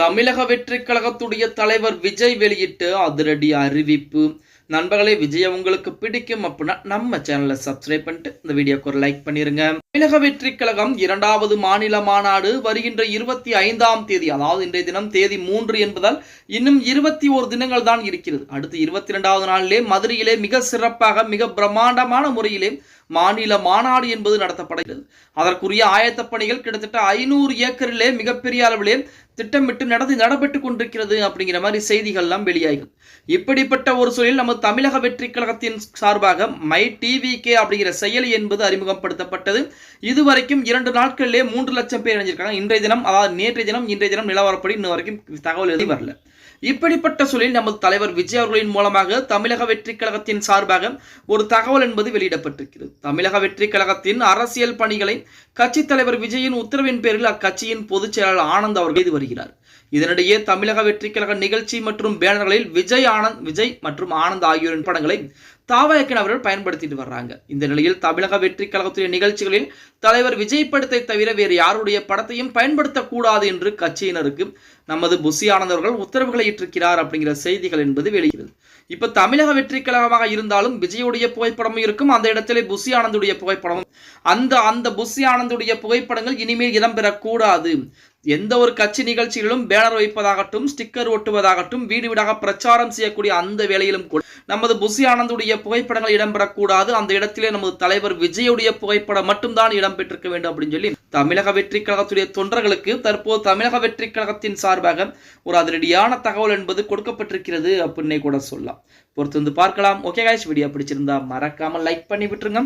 தமிழக வெற்றி கழகத்துடைய தலைவர் விஜய் வெளியிட்டு அதிரடி அறிவிப்பு. நண்பர்களே விஜய் உங்களுக்கு பிடிக்கும் அப்படின்னா நம்ம சேனலை சப்ஸ்கிரைப் பண்ணிட்டு இந்த வீடியோக்கு ஒரு லைக் பண்ணிருங்க. தமிழக வெற்றி கழகம் இரண்டாவது மாநில மாநாடு வருகின்ற இருபத்தி ஐந்தாம் தேதி அதாவது இன்றைய தினம் தேதி மூன்று என்பதால் இன்னும் இருபத்தி ஒரு தினங்கள் தான் இருக்கிறது. அடுத்து இருபத்தி இரண்டாவது நாளிலே மதுரையிலே மிக சிறப்பாக மிக பிரம்மாண்டமான முறையிலே மாநில மாநாடு என்பது நடத்தப்படுகிறது. அதற்குரிய ஆயத்த பணிகள் கிட்டத்தட்ட ஐநூறு ஏக்கரிலே மிகப்பெரிய அளவிலே திட்டமிட்டு நடந்து நடைபெற்று கொண்டிருக்கிறது அப்படிங்கிற மாதிரி செய்திகள்லாம் வெளியாகிறது இப்படிப்பட்ட ஒரு சூழலில் நம்ம தமிழக வெற்றி கழகத்தின் சார்பாக மை டிவி கே அப்படிங்கிற செயலி என்பது அறிமுகப்படுத்தப்பட்டது. இதுவரைக்கும் இரண்டு நாட்களிலே மூன்று லட்சம் பேர் இணைஞ்சிருக்காங்க. இன்றைய தினம் அதாவது நேற்றைய தினம் இன்றைய தினம் நிலவரப்படி இன்ன வரைக்கும் தகவல் எதுவும் வரல. இப்படிப்பட்ட சூழலில் நமது தலைவர் விஜய் அவர்களின் மூலமாக தமிழக வெற்றி கழகத்தின் சார்பாக ஒரு தகவல் என்பது வெளியிடப்பட்டிருக்கிறது. தமிழக வெற்றி கழகத்தின் அரசியல் பணிகளை கட்சித் தலைவர் விஜயின் உத்தரவின் பேரில் அக்கட்சியின் பொதுச் செயலாளர் ஆனந்த் அவர்கள் செய்து வருகிறார். இதனிடையே தமிழக வெற்றி கழக நிகழ்ச்சி மற்றும் பேனர்களில் விஜய் ஆனந்த் விஜய் மற்றும் ஆனந்த் ஆகியோரின் படங்களை தாவயக்கன் அவர்கள் பயன்படுத்திட்டு வர்றாங்க. இந்த நிலையில் தமிழக வெற்றி கழகத்துடைய நிகழ்ச்சிகளில் தலைவர் விஜய் படத்தை தவிர வேறு யாருடைய படத்தையும் பயன்படுத்தக்கூடாது என்று கட்சியினருக்கு நமது புசி ஆனந்தவர்கள் உத்தரவுகளை இட்டிருக்கிறார் அப்படிங்கிற செய்திகள் என்பது வெளியிடுகிறது இப்ப தமிழக வெற்றி கழகமாக இருந்தாலும் விஜயுடைய புகைப்படமும் இருக்கும். அந்த இடத்திலே புசி ஆனந்துடைய புகைப்படமும். அந்த அந்த புசி ஆனந்துடைய புகைப்படங்கள் இனிமேல் இடம்பெறக்கூடாது. எந்த ஒரு கட்சி நிகழ்ச்சிகளிலும் பேனர் வைப்பதாகட்டும் ஸ்டிக்கர் ஒட்டுவதாகட்டும் வீடு வீடாக பிரச்சாரம் செய்யக்கூடிய அந்த வேலையிலும் கூட நமது புசி ஆனந்துடைய புகைப்படங்கள் இடம்பெறக்கூடாது. அந்த இடத்திலே நமது தலைவர் விஜயுடைய புகைப்படம் மட்டும்தான் இடம்பெற்றிருக்க வேண்டும் அப்படின்னு சொல்லி தமிழக வெற்றி கழகத்துடைய தொண்டர்களுக்கு தற்போது தமிழக வெற்றி கழகத்தின் சார்பாக ஒரு அதிரடியான தகவல் என்பது கொடுக்கப்பட்டிருக்கிறது அப்படின்னே கூட சொல்லலாம். பொறுத்து வந்து பார்க்கலாம். ஓகே காய்ஸ் வீடியோ பிடிச்சிருந்தா மறக்காம லைக் பண்ணி விட்டுருங்க.